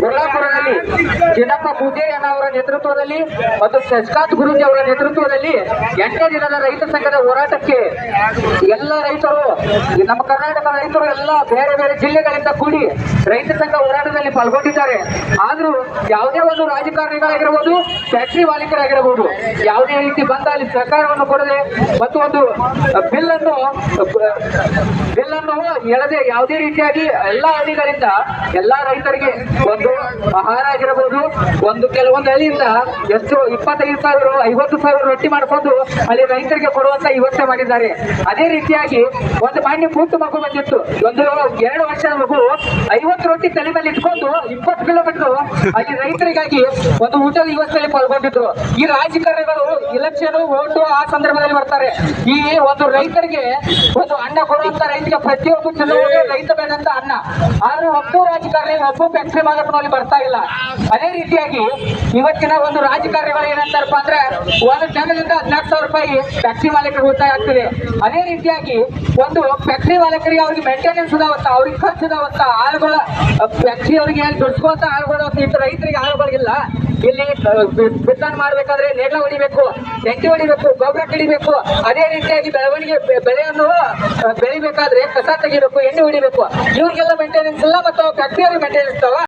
ಗುರುಳಾಪುರದಲ್ಲಿ ಚಿನ್ನಪ್ಪ ಅವರ ನೇತೃತ್ವದಲ್ಲಿ ಮತ್ತು ಶಶಿಕಾಂತ್ ಗುರೂಜಿ ಅವರ ನೇತೃತ್ವದಲ್ಲಿ ಎಂಟನೇ ದಿನದ ರೈತ ಸಂಘದ ಹೋರಾಟಕ್ಕೆ ಎಲ್ಲ ರೈತರು, ನಮ್ಮ ಕರ್ನಾಟಕ ರೈತರು ಎಲ್ಲ ಬೇರೆ ಬೇರೆ ಜಿಲ್ಲೆಗಳಿಂದ ಕೂಡಿ ರೈತ ಸಂಘ ಹೋರಾಟದಲ್ಲಿ ಪಾಲ್ಗೊಂಡಿದ್ದಾರೆ. ಆದರೂ ಯಾವುದೇ ಒಂದು ರಾಜಕಾರಣಿಗಳಾಗಿರ್ಬೋದು, ಫ್ಯಾಕ್ಟ್ರಿ ಮಾಲೀಕರಾಗಿರಬಹುದು ಯಾವುದೇ ರೀತಿ ಬಂದ ಅಲ್ಲಿ ಸರ್ಕಾರವನ್ನು ಕೊಡದೆ ಮತ್ತು ಒಂದು ಬಿಲ್ ಅನ್ನು ಬಿಲ್ ನಾವು ಎಳದೆ ಯಾವುದೇ ರೀತಿಯಾಗಿ ಎಲ್ಲಾ ಹಳ್ಳಿಗಳಿಂದ ಎಲ್ಲಾ ರೈತರಿಗೆ ಒಂದು ಆಹಾರ ಆಗಿರಬಹುದು ಒಂದು ಕೆಲವೊಂದು ಹಳ್ಳಿಯಿಂದ ಎಷ್ಟು ಇಪ್ಪತ್ತೈದು ಸಾವಿರ, ಐವತ್ತು ಸಾವಿರ ರೊಟ್ಟಿ ಮಾಡಿಕೊಂಡು ಅಲ್ಲಿ ರೈತರಿಗೆ ಕೊಡುವಂತ ವ್ಯವಸ್ಥೆ ಮಾಡಿದ್ದಾರೆ. ಅದೇ ರೀತಿಯಾಗಿ ಒಂದು ಮಾನ್ಯ ಪೂರ್ತಿ ಮಗು ಬಂದಿತ್ತು. ಒಂದು ಎರಡು ವರ್ಷದ ಮಗು ಐವತ್ತು ರೊಟ್ಟಿ ತಲೆ ಮೇಲೆ ಇಟ್ಕೊಂಡು ಇಪ್ಪತ್ತು ಕಿಲೋಮೀಟರ್ ಅಲ್ಲಿ ರೈತರಿಗಾಗಿ ಒಂದು ಊಟದ ವ್ಯವಸ್ಥೆಯಲ್ಲಿ ಪಾಲ್ಗೊಂಡಿದ್ರು. ಈ ರಾಜಕಾರಣಿಗಳು ಇಲೆಕ್ಷನ್ ಓಟು ಆ ಸಂದರ್ಭದಲ್ಲಿ ಬರ್ತಾರೆ. ಈ ಒಂದು ರೈತರಿಗೆ ಒಂದು ಅನ್ನ ಕೊಡುವಂತ ರೈತರಿಗೆ ಪ್ರತಿಯೊಬ್ಬ ಚುನಾವಣೆ ರೈತ ಬೇಡಂತ ಅನ್ನ. ಆದ್ರೂ ಒಬ್ಬ ರಾಜಕಾರಣಿ ಒಬ್ಬ ಫ್ಯಾಕ್ಟರಿ ಮಾಲಕನಲ್ಲಿ ಬರ್ತಾ ಇಲ್ಲ. ಅದೇ ರೀತಿಯಾಗಿ ಇವತ್ತಿನ ಒಂದು ರಾಜಕಾರಣಿಗಳು ಏನಂತಾರಪ್ಪ ಅಂದ್ರೆ ಒಂದು ಜನರಿಂದ ಹದಿನಾಲ್ಕು ಸಾವಿರ ರೂಪಾಯಿ ಫ್ಯಾಕ್ಟ್ರಿ ಮಾಲೀಕರಿಗೆ ಉಳಿತಾಯ ಆಗ್ತದೆ. ಅದೇ ರೀತಿಯಾಗಿ ಒಂದು ಫ್ಯಾಕ್ಟ್ರಿ ಮಾಲೀಕರಿಗೆ ಅವ್ರಿಗೆ ಮೇಂಟೆನೆನ್ಸ್ ಇದಾವತ್ತ, ಅವ್ರಿಗೆ ಖರ್ಚು ಇದಾವತ್ತ, ಆಳುಗಳ ಫ್ಯಾಕ್ಟ್ರಿ ಅವರಿಗೆ ದುಡ್ಸ್ಕೊಂತ ಆಳುಗಳು, ರೈತರಿಗೆ ಆಳುಗಳಿಲ್ಲ. ಇಲ್ಲಿ ಬಿತ್ತನ ಮಾಡ್ಬೇಕಾದ್ರೆ ನೆಡ್ಲ ಹೊಡಿಬೇಕು ತೆಂಗಿ ಹೊಡಿಬೇಕು, ಗೊಬ್ಬರ ಕಿಡಿಬೇಕು. ಅದೇ ರೀತಿಯಾಗಿ ಬೆಳವಣಿಗೆ ಬೆಳೆಯನ್ನು ಬೆಳಿಬೇಕಾದ್ರೆ ಕಸ ತೆಗಿಬೇಕು, ಎಣ್ಣೆ ಹೊಡಿಬೇಕು. ಇವ್ರಿಗೆಲ್ಲ ಮೇಂಟೆನೆನ್ಸ್ ಇಲ್ಲ, ಮತ್ತು ಫ್ಯಾಕ್ಟ್ರಿಯವ್ರಿಗೆ ಮೇಂಟೆನೆನ್ಸ್ ಇರ್ತಾವ.